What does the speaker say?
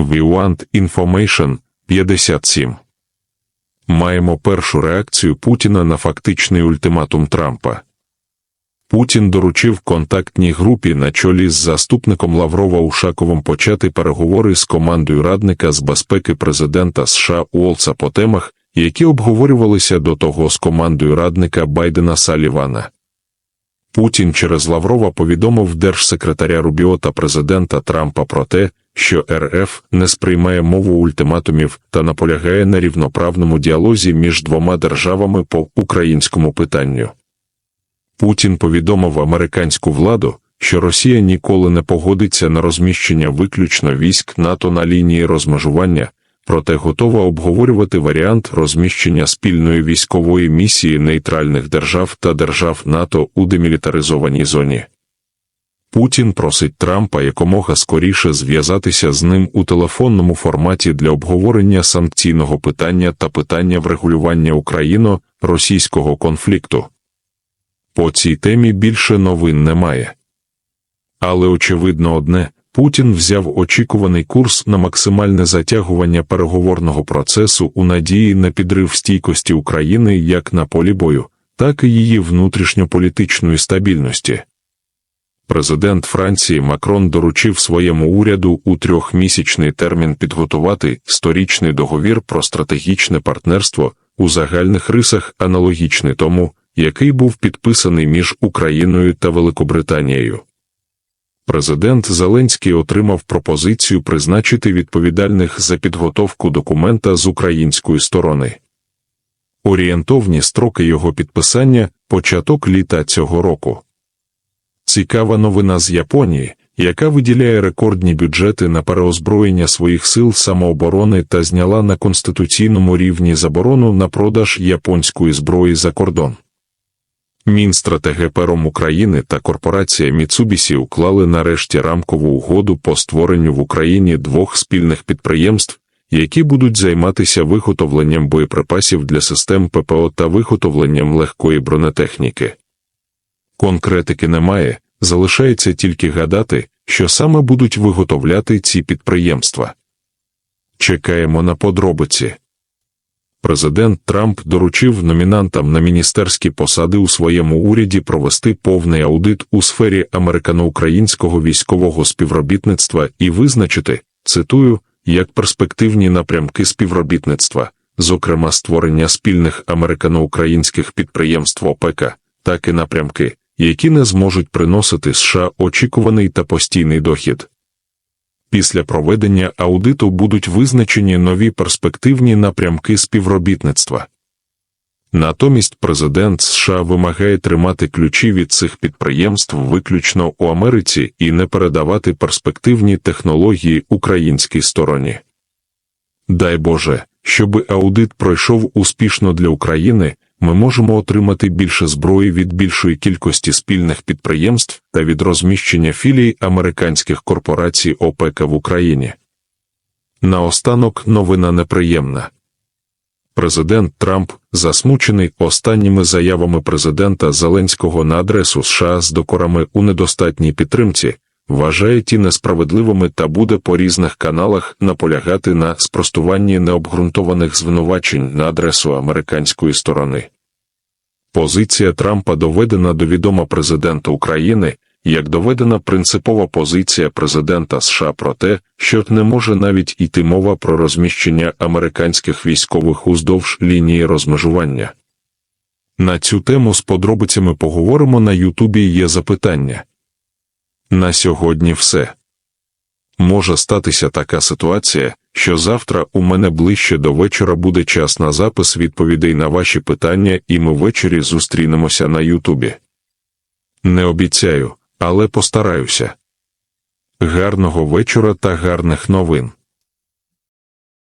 We want information 57. Маємо першу реакцію Путіна на фактичний ультиматум Трампа. Путін доручив контактній групі на чолі з заступником Лаврова Ушаковим почати переговори з командою радника з безпеки президента США Уолса по темах, які обговорювалися до того з командою радника Байдена Салівана. Путін через Лаврова повідомив держсекретаря Рубіо та президента Трампа про те, що РФ не сприймає мову ультиматумів та наполягає на рівноправному діалозі між двома державами по українському питанню. Путін повідомив американську владу, що Росія ніколи не погодиться на розміщення виключно військ НАТО на лінії розмежування, проте готова обговорювати варіант розміщення спільної військової місії нейтральних держав та держав НАТО у демілітаризованій зоні. Путін просить Трампа якомога скоріше зв'язатися з ним у телефонному форматі для обговорення санкційного питання та питання врегулювання Україно-російського конфлікту. По цій темі більше новин немає. Але очевидно одне Путін взяв очікуваний курс на максимальне затягування переговорного процесу у надії на підрив стійкості України як на полі бою, так і її внутрішньополітичної стабільності. Президент Франції Макрон доручив своєму уряду у трьохмісячний термін підготувати сторічний договір про стратегічне партнерство у загальних рисах аналогічний тому, який був підписаний між Україною та Великобританією. Президент Зеленський отримав пропозицію призначити відповідальних за підготовку документа з української сторони. Орієнтовні строки його підписання початок літа цього року. Цікава новина з Японії, яка виділяє рекордні бюджети на переозброєння своїх сил самооборони та зняла на конституційному рівні заборону на продаж японської зброї за кордон. Мінстратегепером України та корпорація Міцубісі уклали нарешті рамкову угоду по створенню в Україні двох спільних підприємств, які будуть займатися виготовленням боєприпасів для систем ППО та виготовленням легкої бронетехніки. Конкретики немає, залишається тільки гадати, що саме будуть виготовляти ці підприємства. Чекаємо на подробиці. Президент Трамп доручив номінантам на міністерські посади у своєму уряді провести повний аудит у сфері американо-українського військового співробітництва і визначити, цитую, як перспективні напрямки співробітництва, зокрема створення спільних американо-українських підприємств ОПЕК, так і напрямки, які не зможуть приносити США очікуваний та постійний дохід. Після проведення аудиту будуть визначені нові перспективні напрямки співробітництва. Натомість президент США вимагає тримати ключі від цих підприємств виключно у Америці і не передавати перспективні технології українській стороні. Дай Боже, щоб аудит пройшов успішно для України, ми можемо отримати більше зброї від більшої кількості спільних підприємств та від розміщення філій американських корпорацій ОПЕК в Україні. Наостанок новина неприємна. Президент Трамп, засмучений останніми заявами президента Зеленського на адресу США з докорами у недостатній підтримці, вважає ті несправедливими та буде по різних каналах наполягати на спростуванні необґрунтованих звинувачень на адресу американської сторони. Позиція Трампа доведена до відома президента України, як доведена принципова позиція президента США про те, що не може навіть йти мова про розміщення американських військових уздовж лінії розмежування. На цю тему з подробицями поговоримо на Ютубі є запитання. На сьогодні все. Може статися така ситуація, що завтра у мене ближче до вечора буде час на запис відповідей на ваші питання, і ми ввечері зустрінемося на Ютубі. Не обіцяю, але постараюся. Гарного вечора та гарних новин.